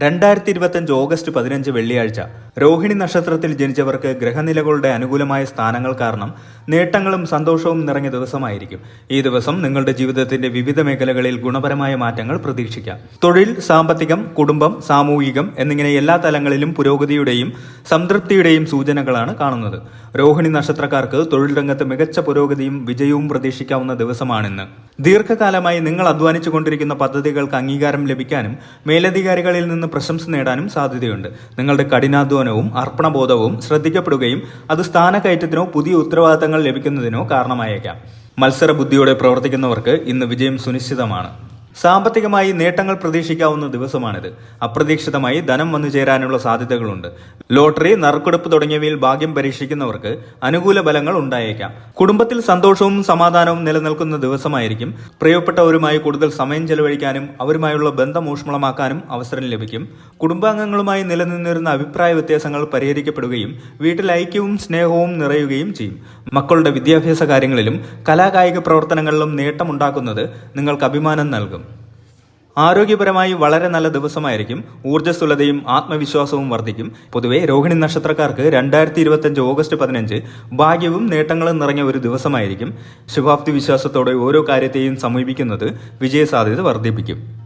രണ്ടായിരത്തി ഇരുപത്തഞ്ച് ഓഗസ്റ്റ് പതിനഞ്ച് വെള്ളിയാഴ്ച രോഹിണി നക്ഷത്രത്തിൽ ജനിച്ചവർക്ക് ഗ്രഹനിലകളുടെ അനുകൂലമായ സ്ഥാനങ്ങൾ കാരണം നേട്ടങ്ങളും സന്തോഷവും നിറഞ്ഞ ദിവസമായിരിക്കും. ഈ ദിവസം നിങ്ങളുടെ ജീവിതത്തിന്റെ വിവിധ മേഖലകളിൽ ഗുണപരമായ മാറ്റങ്ങൾ പ്രതീക്ഷിക്കാം. തൊഴിൽ സാമ്പത്തികം കുടുംബം സാമൂഹികം എന്നിങ്ങനെ എല്ലാ തലങ്ങളിലും പുരോഗതിയുടെയും സംതൃപ്തിയുടെയും സൂചനകളാണ് കാണുന്നത്. രോഹിണി നക്ഷത്രക്കാർക്ക് തൊഴിൽ രംഗത്ത് മികച്ച പുരോഗതിയും വിജയവും പ്രതീക്ഷിക്കാവുന്ന ദിവസമാണിന്ന്. ദീർഘകാലമായി നിങ്ങൾ അധ്വാനിച്ചു കൊണ്ടിരിക്കുന്ന പദ്ധതികൾക്ക് അംഗീകാരം ലഭിക്കാനും മേലധികാരികളിൽ നിന്ന് പ്രശംസ നേടാനും സാധ്യതയുണ്ട്. നിങ്ങളുടെ കഠിനാധ്വാനവും അർപ്പണബോധവും ശ്രദ്ധിക്കപ്പെടുകയും അത് സ്ഥാനക്കയറ്റത്തിനോ പുതിയ ഉത്തരവാദിത്തങ്ങൾ ലഭിക്കുന്നതിനോ കാരണമായേക്കാം. മത്സര ബുദ്ധിയോടെ പ്രവർത്തിക്കുന്നവർക്ക് ഇന്ന് വിജയം സുനിശ്ചിതമാണ്. സാമ്പത്തികമായി നേട്ടങ്ങൾ പ്രതീക്ഷിക്കാവുന്ന ദിവസമാണിത്. അപ്രതീക്ഷിതമായി ധനം വന്നു ചേരാനുള്ള സാധ്യതകളുണ്ട്. ലോട്ടറി നറുക്കെടുപ്പ് തുടങ്ങിയവയിൽ ഭാഗ്യം പരീക്ഷിക്കുന്നവർക്ക് അനുകൂല ഫലങ്ങൾ ഉണ്ടായേക്കാം. കുടുംബത്തിൽ സന്തോഷവും സമാധാനവും നിലനിൽക്കുന്ന ദിവസമായിരിക്കും. പ്രിയപ്പെട്ടവരുമായി കൂടുതൽ സമയം ചെലവഴിക്കാനും അവരുമായുള്ള ബന്ധം ഊഷ്മളമാക്കാനും അവസരം ലഭിക്കും. കുടുംബാംഗങ്ങളുമായി നിലനിന്നിരുന്ന അഭിപ്രായ വ്യത്യാസങ്ങൾ പരിഹരിക്കപ്പെടുകയും വീട്ടിൽ ഐക്യവും സ്നേഹവും നിറയുകയും ചെയ്യും. മക്കളുടെ വിദ്യാഭ്യാസ കാര്യങ്ങളിലും കലാകായിക പ്രവർത്തനങ്ങളിലും നേട്ടമുണ്ടാക്കുന്നത് നിങ്ങൾക്ക് അഭിമാനം നൽകും. ആരോഗ്യപരമായി വളരെ നല്ല ദിവസമായിരിക്കും. ഊർജസ്വലതയും ആത്മവിശ്വാസവും വർദ്ധിക്കും. പൊതുവെ രോഹിണി നക്ഷത്രക്കാർക്ക് രണ്ടായിരത്തി ഇരുപത്തിയഞ്ച് ഓഗസ്റ്റ് പതിനഞ്ച് ഭാഗ്യവും നേട്ടങ്ങളും നിറഞ്ഞ ഒരു ദിവസമായിരിക്കും. ശുഭാപ്തി വിശ്വാസത്തോടെ ഓരോ കാര്യത്തെയും സമീപിക്കുന്നത് വിജയസാധ്യത വർദ്ധിപ്പിക്കും.